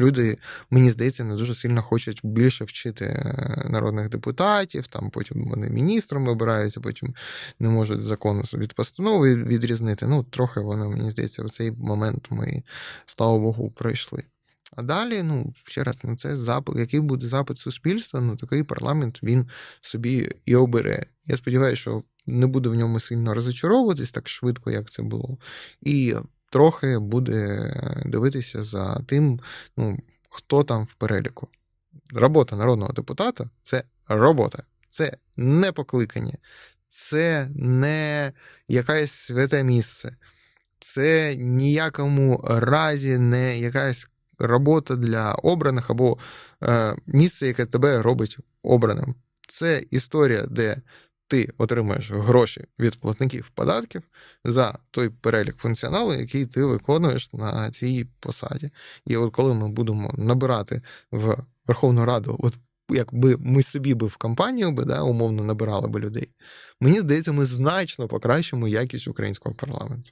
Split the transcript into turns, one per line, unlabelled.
Люди, мені здається, не дуже сильно хочуть більше вчити е, народних депутатів. Там потім вони міністром вибираються, потім не можуть закону від постанови відрізнити. Ну, трохи воно, мені здається, в цей момент ми, слава Богу, пройшли. А далі, ну, ще раз, ну це запит, який буде запит суспільства, ну такий парламент він собі і обере. Я сподіваюся, що не буде в ньому сильно розочаровуватись так швидко, як це було. І трохи буде дивитися за тим, ну, хто там в переліку. Робота народного депутата це робота, це не покликання, це не якесь святе місце, це ніякому разі не якась робота для обраних або е, місце, яке тебе робить обраним. Це історія, де ти отримаєш гроші від платників податків за той перелік функціоналу, який ти виконуєш на цій посаді. І от коли ми будемо набирати в Верховну Раду, от якби ми собі би в компанію би, да, умовно набирали би людей, мені здається, ми значно покращимо якість українського парламенту.